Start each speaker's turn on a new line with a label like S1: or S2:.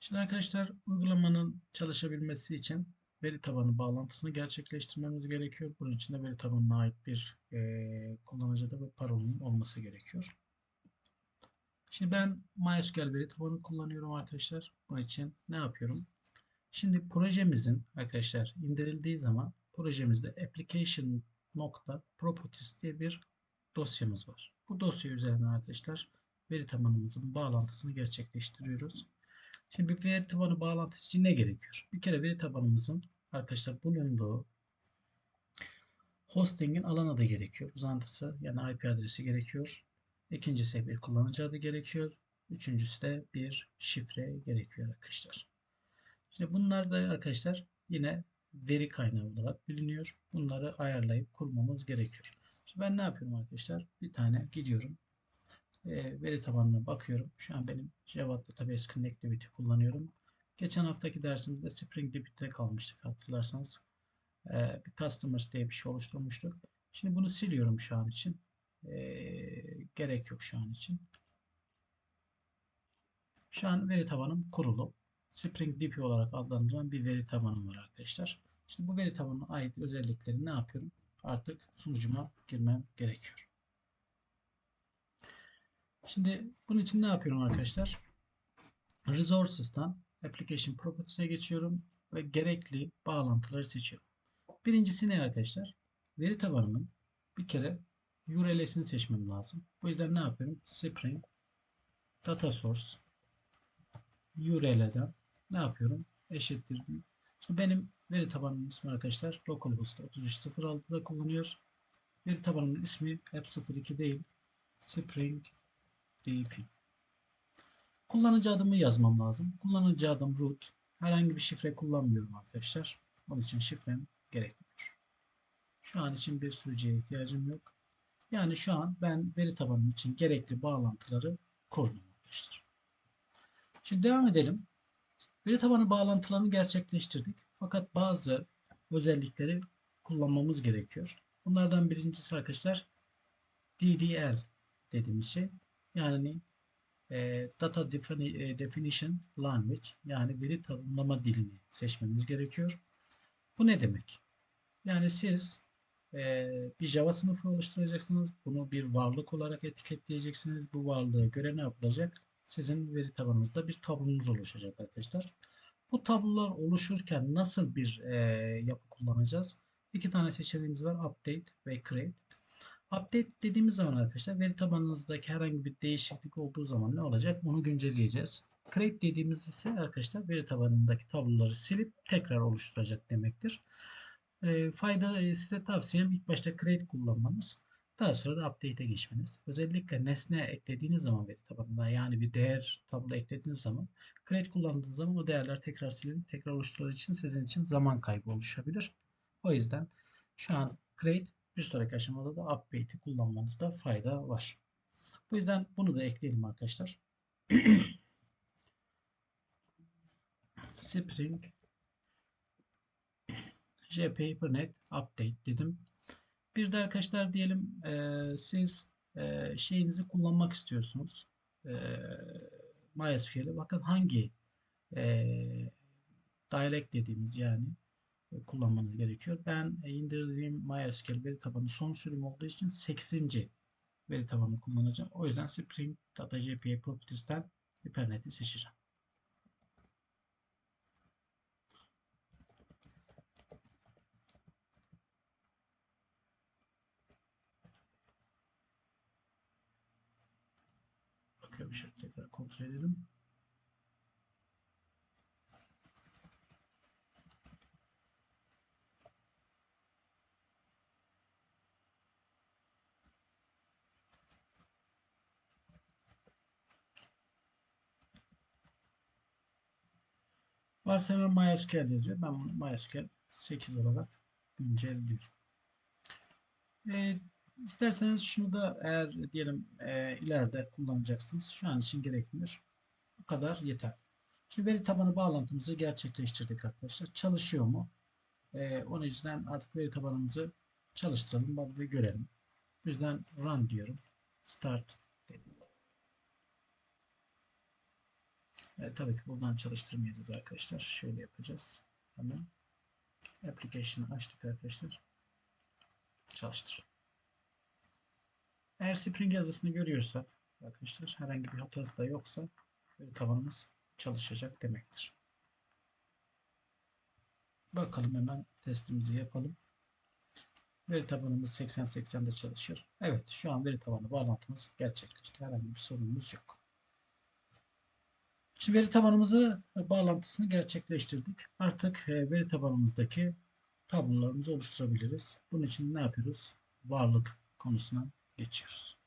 S1: Şimdi arkadaşlar uygulamanın çalışabilmesi için veri tabanı bağlantısını gerçekleştirmemiz gerekiyor. Bunun için de veri tabanına ait bir e, kullanıcıda ve parolunun olması gerekiyor. Şimdi ben MySQL veri tabanı kullanıyorum arkadaşlar. Bunun için ne yapıyorum? Şimdi projemizin arkadaşlar indirildiği zaman projemizde application.properties diye bir dosyamız var. Bu dosya üzerinden arkadaşlar veri tabanımızın bağlantısını gerçekleştiriyoruz. Şimdi bir veri tabanı bağlantısı için ne gerekiyor? Bir kere veri tabanımızın arkadaşlar bulunduğu hostingin alan adı gerekiyor. Uzantısı yani IP adresi gerekiyor. İkincisi bir kullanıcı adı gerekiyor. Üçüncüsü de bir şifre gerekiyor arkadaşlar. Şimdi bunlar da arkadaşlar yine veri kaynağı olarak biliniyor. Bunları ayarlayıp kurmamız gerekiyor. Şimdi ben ne yapıyorum arkadaşlar? Bir tane gidiyorum. Veri tabanına bakıyorum. Şu an benim Java Database Connectivity kullanıyorum. Geçen haftaki dersimizde Spring DB'de kalmıştık hatırlarsanız. Bir Customers diye bir şey oluşturmuştuk. Şimdi bunu siliyorum şu an için. Gerek yok şu an için. Şu an veri tabanım kurulu. Spring DB olarak adlandırılan bir veri tabanım var arkadaşlar. Şimdi bu veri tabanına ait özellikleri ne yapıyorum? Artık sunucuma girmem gerekiyor. Şimdi bunun için ne yapıyorum arkadaşlar? Resources'tan Application Properties'e geçiyorum ve gerekli bağlantıları seçiyorum. Birincisi ne arkadaşlar? Veri tabanımın bir kere URL'sini seçmem lazım. Bu yüzden ne yapıyorum? Spring Data Source URL'den ne yapıyorum? Eşittir. Şimdi benim veri tabanımın ismi arkadaşlar localhost 3306'da kullanıyor. Veri tabanımın ismi app02 değil. Spring DP. Kullanıcı adımı yazmam lazım. Kullanıcı adım root. Herhangi bir şifre kullanmıyorum arkadaşlar. Onun için şifrem gerekmiyor. Şu an için bir sürücüye ihtiyacım yok. Yani şu an ben veri tabanım için gerekli bağlantıları kurdum arkadaşlar. Şimdi devam edelim. Veri tabanı bağlantılarını gerçekleştirdik. Fakat bazı özellikleri kullanmamız gerekiyor. Bunlardan birincisi arkadaşlar DDL dediğimiz şey. Yani e, Data Defini e, Definition Language yani veri tanımlama dilini seçmemiz gerekiyor. Bu ne demek? Yani siz e, bir Java sınıfı oluşturacaksınız. Bunu bir varlık olarak etiketleyeceksiniz. Bu varlığa göre ne yapılacak? Sizin veri tabanınızda bir tablonuz oluşacak arkadaşlar. Bu tablolar oluşurken nasıl bir e, yapı kullanacağız? İki tane seçeneğimiz var. Update ve Create. Update dediğimiz zaman arkadaşlar veri tabanınızdaki herhangi bir değişiklik olduğu zaman ne olacak? Onu güncelleyeceğiz. Create dediğimiz ise arkadaşlar veri tabanındaki tabloları silip tekrar oluşturacak demektir. E, fayda e, size tavsiyem ilk başta Create kullanmanız. Daha sonra da update'e geçmeniz. Özellikle nesne eklediğiniz zaman veri tabanında yani bir değer tablo eklediğiniz zaman create kullandığınız zaman o değerler tekrar silinip tekrar oluşturulur için sizin için zaman kaybı oluşabilir. O yüzden şu an create bir sonraki aşamada da update'i kullanmanızda fayda var. Bu yüzden bunu da ekleyelim arkadaşlar. Spring JPaperNet update dedim. Bir de arkadaşlar diyelim e, siz e, şeyinizi kullanmak istiyorsunuz. E, MySQL'i. Bakın hangi e, dialect dediğimiz yani kullanmanız gerekiyor. Ben e, indirdiğim MySQL veri tabanı son sürüm olduğu için 8. veri tabanı kullanacağım. O yüzden Spring Data JPA Properties'ten Hypernet'i seçeceğim. Bakıyorum şöyle tekrar kontrol edelim. Varsayılan MySQL yazıyor. Ben bunu MySQL 8 olarak güncelliyorum. E, isterseniz şunu da eğer diyelim e, ileride kullanacaksınız. Şu an için gerekmiyor. Bu kadar yeter. Şimdi veri tabanı bağlantımızı gerçekleştirdik arkadaşlar. Çalışıyor mu? E, onun yüzden artık veri tabanımızı çalıştıralım ve görelim. Bu yüzden run diyorum. Start dedim. E, tabii ki buradan çalıştırmayacağız arkadaşlar. Şöyle yapacağız. Hemen application'ı açtık arkadaşlar. Çalıştır. Eğer Spring yazısını görüyorsak arkadaşlar herhangi bir hatası da yoksa veri tabanımız çalışacak demektir. Bakalım hemen testimizi yapalım. Veri tabanımız 80-80'de çalışıyor. Evet şu an veri tabanı bağlantımız gerçekleşti. Herhangi bir sorunumuz yok. Şimdi veri tabanımızı e, bağlantısını gerçekleştirdik. Artık e, veri tabanımızdaki tablolarımızı oluşturabiliriz. Bunun için ne yapıyoruz? Varlık konusuna geçiyoruz.